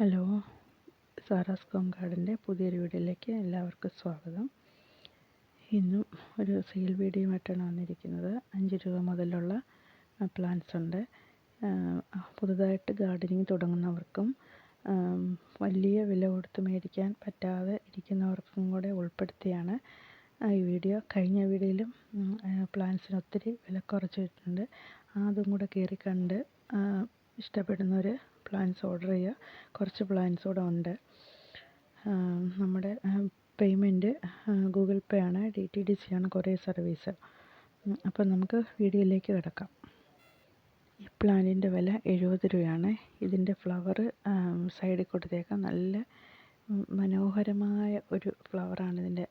Hello Sara's home ഗാർഡന്റെ പുതിയൊരു വീഡിയോയിലേക്ക് എല്ലാവർക്കും സ്വാഗതം. ഇന്നും ഒരു സെയിൽ വീഡിയോയുമായിട്ടാണ് വന്നിരിക്കുന്നത്. അഞ്ച് രൂപ മുതലുള്ള പ്ലാന്റ്സ് ഉണ്ട്. പുതുതായിട്ട് ഗാർഡനിങ് തുടങ്ങുന്നവർക്കും വലിയ വില കൊടുത്ത് മേടിക്കാൻ പറ്റാതെ ഇരിക്കുന്നവർക്കും കൂടെ ഉൾപ്പെടുത്തിയാണ് ഈ വീഡിയോ. കഴിഞ്ഞ വീഡിയോയിലും പ്ലാന്റ്സിന് ഒത്തിരി വില കുറച്ചിട്ടുണ്ട്. അതും കൂടെ കയറി കണ്ട് ഇഷ്ടപ്പെടുന്നവർ പ്ലാൻസ് ഓർഡർ ചെയ്യുക. കുറച്ച് പ്ലാൻസ് കൂടെ ഉണ്ട്. നമ്മുടെ പേയ്മെന്റ് ഗൂഗിൾ പേ ആണ്. ഡി ടി ഡി സി ആണ് കുറേ സർവീസ് അപ്പം നമുക്ക് വീഡിയോയിലേക്ക് കിടക്കാം. ഈ പ്ലാന്റിന്റെ വില എഴുപത് രൂപയാണ്. ഇതിന്റെ ഫ്ലവർ സൈഡിൽ കൊടുത്തേക്കാം. നല്ല മനോഹരമായ ഒരു ഫ്ലവറാണ് ഇതിന്റെ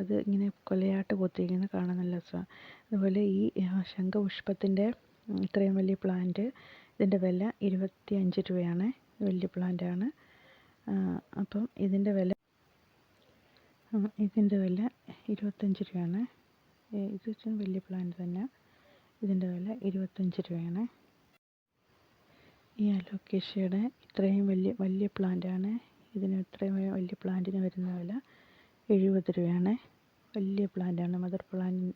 അത് ഇങ്ങനെ കൊലയാട്ട് കൊത്തിയിരിക്കുന്നത് കാണാൻ നല്ല രസമാണ്. അതുപോലെ ഈ ശംഖപുഷ്പത്തിന്റെ ഇത്രയും വലിയ പ്ലാന്റ് ഇതിന്റെ വില ഇരുപത്തി അഞ്ച് രൂപയാണ് വലിയ പ്ലാന്റാണ്. അപ്പം ഇതിന്റെ വില ഇതിന്റെ വില ഇരുപത്തഞ്ച് രൂപയാണ്. ഇത് വലിയ പ്ലാന്റ് തന്നെ ഇതിന്റെ വില ഇരുപത്തഞ്ച് രൂപയാണ്. ഈ അലോക്കേഷ്യയുടെ ഇത്രയും വലിയ വലിയ പ്ലാന്റാണ്. ഇതിന് ഇത്രയും വലിയ പ്ലാന്റിന് വരുന്ന വില എഴുപത് രൂപയാണ്. വലിയ പ്ലാന്റാണ് മദർ പ്ലാന്റ്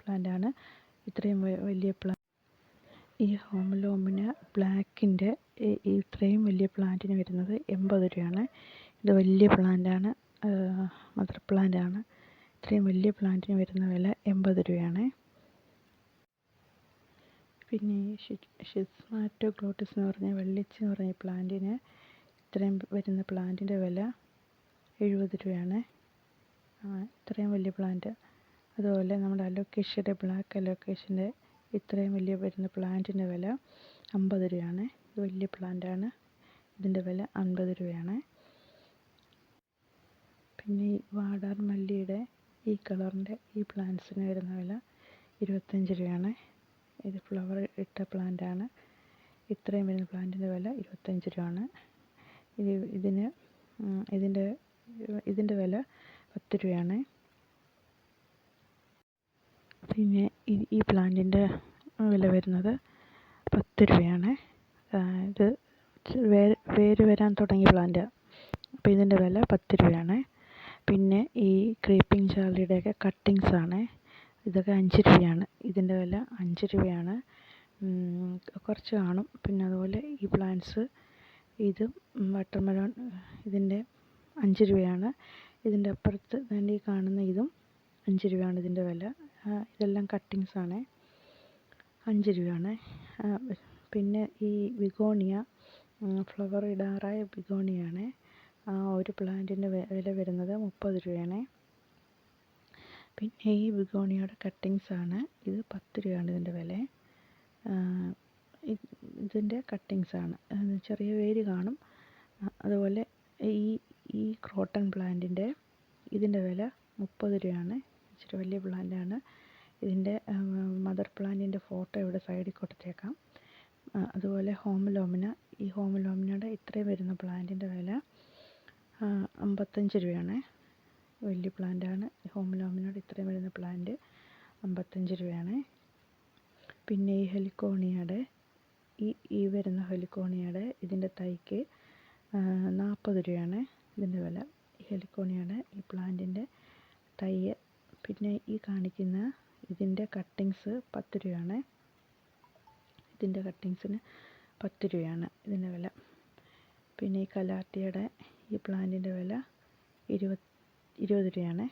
പ്ലാന്റാണ്. ഇത്രയും വലിയ പ്ലാന്റ് ഈ ഹോം ലോമിന് ബ്ലാക്കിന്റെ ഇത്രയും വലിയ പ്ലാന്റിന് വരുന്നത് എൺപത് രൂപയാണ്. ഇത് വലിയ പ്ലാന്റാണ് മദർ പ്ലാന്റാണ് ഇത്രയും വലിയ പ്ലാന്റിന് വരുന്ന വില എൺപത് രൂപയാണ്. പിന്നെ ഈ ഷിസ്മാറ്റോ ഗ്ലോട്ടിസ് എന്ന് പറഞ്ഞ വെള്ളിച്ച് എന്ന് പറഞ്ഞ പ്ലാന്റിന് ഇത്രയും വരുന്ന പ്ലാന്റിന്റെ വില എഴുപത് രൂപയാണ്. ഇത്രയും വലിയ പ്ലാന്റ് അതുപോലെ നമ്മുടെ അലോക്കേഷ്യയുടെ ബ്ലാക്ക് അലോക്കേഷ്യന്റെ ഇത്രയും വലിയ വരുന്ന പ്ലാന്റിന്റെ വില അമ്പത് രൂപയാണ്. ഇത് വലിയ പ്ലാന്റാണ്. ഇതിന്റെ വില അൻപത് രൂപയാണ്. പിന്നെ ഈ വാടാർ മല്ലിയുടെ ഈ കളറിന്റെ ഈ പ്ലാന്റ്സിന് വരുന്ന വില ഇരുപത്തഞ്ച് രൂപയാണ്. ഇത് ഫ്ലവർ ഇട്ട പ്ലാന്റാണ്. ഇത്രയും വരുന്ന പ്ലാന്റിന്റെ വില ഇരുപത്തഞ്ച് രൂപയാണ്. ഇത് ഇതിന് ഇതിന്റെ ഇതിന്റെ വില പത്ത് രൂപയാണ്. പിന്നെ ഈ പ്ലാന്റിന്റെ വില വരുന്നത് പത്ത് രൂപയാണ്. ഇത് വേര് വേര് വരാൻ തുടങ്ങിയ പ്ലാന്റ്. അപ്പോൾ ഇതിന്റെ വില പത്ത് രൂപയാണ്. പിന്നെ ഈ ക്രീപ്പിംഗ് ചാർലിയുടെയൊക്കെ കട്ടിങ്സ് ആണ്. ഇതൊക്കെ അഞ്ച് രൂപയാണ്. ഇതിന്റെ വില അഞ്ച് രൂപയാണ്. കുറച്ച് കാണും. പിന്നെ അതുപോലെ ഈ പ്ലാന്റ്സ് ഇത് വാട്ടർമെലോൺ ഇതിന്റെ അഞ്ച് രൂപയാണ്. ഇതിന്റെ അപ്പുറത്ത് ഈ കാണുന്ന ഇതും അഞ്ച് രൂപയാണ് ഇതിന്റെ വില. ഇതെല്ലാം കട്ടിങ്സ് ആണ് അഞ്ച് രൂപയാണ് പിന്നെ ഈ വിഗോണിയ ഫ്ലവർ ഇടാറായ വിഗോണിയാണ്. ഒരു പ്ലാന്റിന്റെ വില വരുന്നത് മുപ്പത് രൂപയാണ് പിന്നെ ഈ വിഗോണിയയുടെ കട്ടിങ്സ് ആണ് ഇത് പത്ത് രൂപയാണ് ഇതിന്റെ വില. ഇതിന്റെ കട്ടിങ്സ് ആണ് ചെറിയ വേര് കാണും. അതുപോലെ ഈ ഈ ക്രോട്ടൺ പ്ലാന്റിന്റെ ഇതിന്റെ വില മുപ്പത് രൂപയാണ് ഇച്ചിരി വലിയ പ്ലാന്റാണ്. ഇതിന്റെ മദർ പ്ലാന്റിന്റെ ഫോട്ടോ ഇവിടെ സൈഡിൽ കൊടുത്തേക്കാം. അതുപോലെ ഹോമലോമിന. ഈ ഹോമലോമിനയുടെ ഇത്രയും വരുന്ന പ്ലാന്റിന്റെ വില അമ്പത്തഞ്ച് രൂപയാണ്. വലിയ പ്ലാന്റാണ്. ഹോംലോമിനയുടെ ഇത്രയും വരുന്ന പ്ലാന്റ് അമ്പത്തഞ്ച് രൂപയാണ്. പിന്നെ ഈ ഹെലിക്കോണിയയുടെ ഈ ഈ വരുന്ന ഹെലിക്കോണിയയുടെ ഇതിന്റെ തൈക്ക് നാൽപ്പത് രൂപയാണ് ഇതിന്റെ വില. ഹെലിക്കോണിയയുടെ ഈ പ്ലാന്റിന്റെ തൈ പിന്നെ ഈ കാണിക്കുന്ന ഇതിന്റെ കട്ടിങ്സ് പത്ത് രൂപയാണ്. ഇതിന്റെ കട്ടിങ്സിന് പത്ത് രൂപയാണ് ഇതിന്റെ വില. പിന്നെ ഈ കലാത്തിയുടെ ഈ പ്ലാന്റിന്റെ വില ഇരുപത് ഇരുപത് രൂപയാണ്.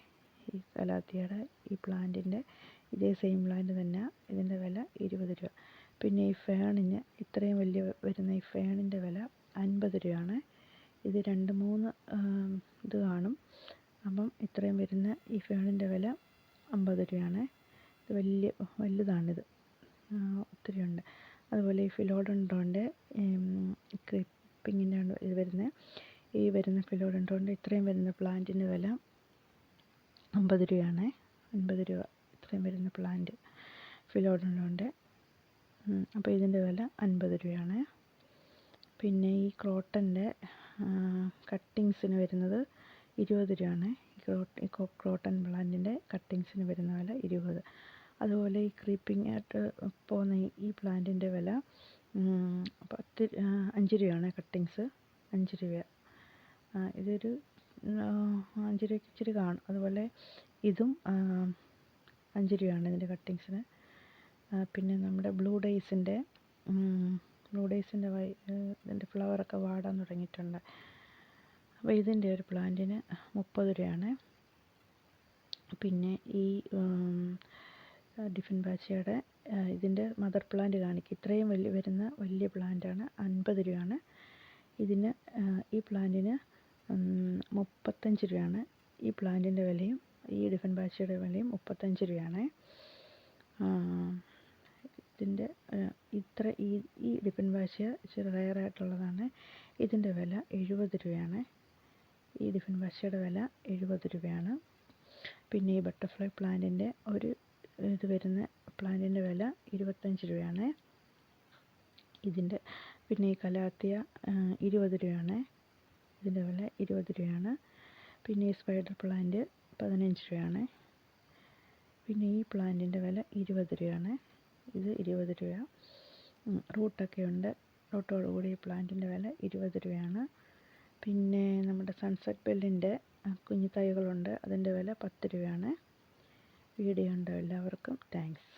ഈ കലാത്തിയുടെ ഈ പ്ലാന്റിന്റെ ഇതേ സെയിം പ്ലാന്റ് തന്നെ ഇതിന്റെ വില ഇരുപത് രൂപ. പിന്നെ ഈ ഫേണിന് ഇത്രയും വലിയ വരുന്ന ഈ ഫേണിന്റെ വില അൻപത് രൂപയാണ്. ഇത് രണ്ട് മൂന്ന് ഇത് കാണും. അപ്പം ഇത്രയും വരുന്ന ഈ ഫാനിന്റെ വില അമ്പത് രൂപയാണ്. ഇത് വലിയ വലുതാണിത്. ഒത്തിരി ഉണ്ട്. അതുപോലെ ഈ ഫിലോഡൻഡ്രോന്റെ ക്രിപ്പിങ്ങിന്റെ ഇത് വരുന്ന ഈ വരുന്ന ഫിലോഡൻഡ്രോന്റെ ഇത്രയും വരുന്ന പ്ലാന്റിന്റെ വില അമ്പത് രൂപയാണ്. അൻപത് രൂപ ഇത്രയും വരുന്ന പ്ലാന്റ് ഫിലോഡൻഡ്രോന്റെ. അപ്പോൾ ഇതിന്റെ വില അൻപത് രൂപയാണ്. പിന്നെ ഈ ക്രോട്ടന്റെ കട്ടിങ്സിന് വരുന്നത് ഇരുപത് രൂപയാണ്. ഈ ക്രോട്ടൺ പ്ലാന്റിന്റെ കട്ടിങ്സിന് വരുന്ന വില ഇരുപത്. അതുപോലെ ഈ ക്രീപ്പിംഗ് ആയിട്ട് പോകുന്ന ഈ പ്ലാന്റിന്റെ വില പത്ത് അഞ്ച് രൂപയാണ് കട്ടിങ്സ്. അഞ്ച് രൂപ. ഇതൊരു അഞ്ച് രൂപയ്ക്ക് ഇച്ചിരി കാണും. അതുപോലെ ഇതും അഞ്ച് രൂപയാണ് ഇതിന്റെ കട്ടിങ്സിന്. പിന്നെ നമ്മുടെ ബ്ലൂ ഡേയ്സിന്റെ ബ്ലൂ ഡേയ്സിന്റെ ഇതിന്റെ ഫ്ലവറൊക്കെ വാടാൻ തുടങ്ങിയിട്ടുണ്ട്. അപ്പോൾ ഇതിന്റെ ഒരു പ്ലാന്റിന് മുപ്പത് രൂപയാണ്. പിന്നെ ഈ ഡിഫൻ ബാച്ചയുടെ ഇതിന്റെ മദർ പ്ലാന്റ് കാണിക്കും ഇത്രയും വലിയ വരുന്ന വലിയ പ്ലാന്റാണ് അൻപത് രൂപയാണ്. ഇതിന് ഈ പ്ലാന്റിന് മുപ്പത്തഞ്ച് രൂപയാണ്. ഈ പ്ലാന്റിന്റെ വിലയും ഈ ഡിഫൻ ബാച്ചയുടെ വിലയും മുപ്പത്തഞ്ച് രൂപയാണ്. ഇതിന്റെ ഇത്ര ഈ ഈ ഡിഫൻ ബാച്ച ഇച്ചിരി റയറായിട്ടുള്ളതാണ്. ഇതിന്റെ വില എഴുപത് രൂപയാണ്. ഈ ഡിഫൻ പശയുടെ വില എഴുപത് രൂപയാണ്. പിന്നെ ഈ ബട്ടർഫ്ലൈ പ്ലാന്റിന്റെ ഒരു ഇത് വരുന്ന പ്ലാന്റിന്റെ വില ഇരുപത്തഞ്ച് രൂപയാണ്. ഇതിന്റെ പിന്നെ ഈ കലാത്തിയ ഇരുപത് രൂപയാണ്. ഇതിന്റെ വില ഇരുപത് രൂപയാണ്. പിന്നെ ഈ സ്പൈഡർ പ്ലാന്റ് പതിനഞ്ച് രൂപയാണ്. പിന്നെ ഈ പ്ലാന്റിന്റെ വില ഇരുപത് രൂപയാണ്. ഇത് ഇരുപത് രൂപ. റൂട്ടൊക്കെ ഉണ്ട്. റൂട്ടോട് കൂടി ഈ പ്ലാന്റിന്റെ വില ഇരുപത് രൂപയാണ്. പിന്നെ നമ്മുടെ സൺസെറ്റ് ബെല്ലിന്റെ കുഞ്ഞു തൈകളുണ്ട്. അതിന്റെ വില പത്ത് രൂപയാണ്. വീഡിയോ ഉണ്ടോ എല്ലാവർക്കും താങ്ക്സ്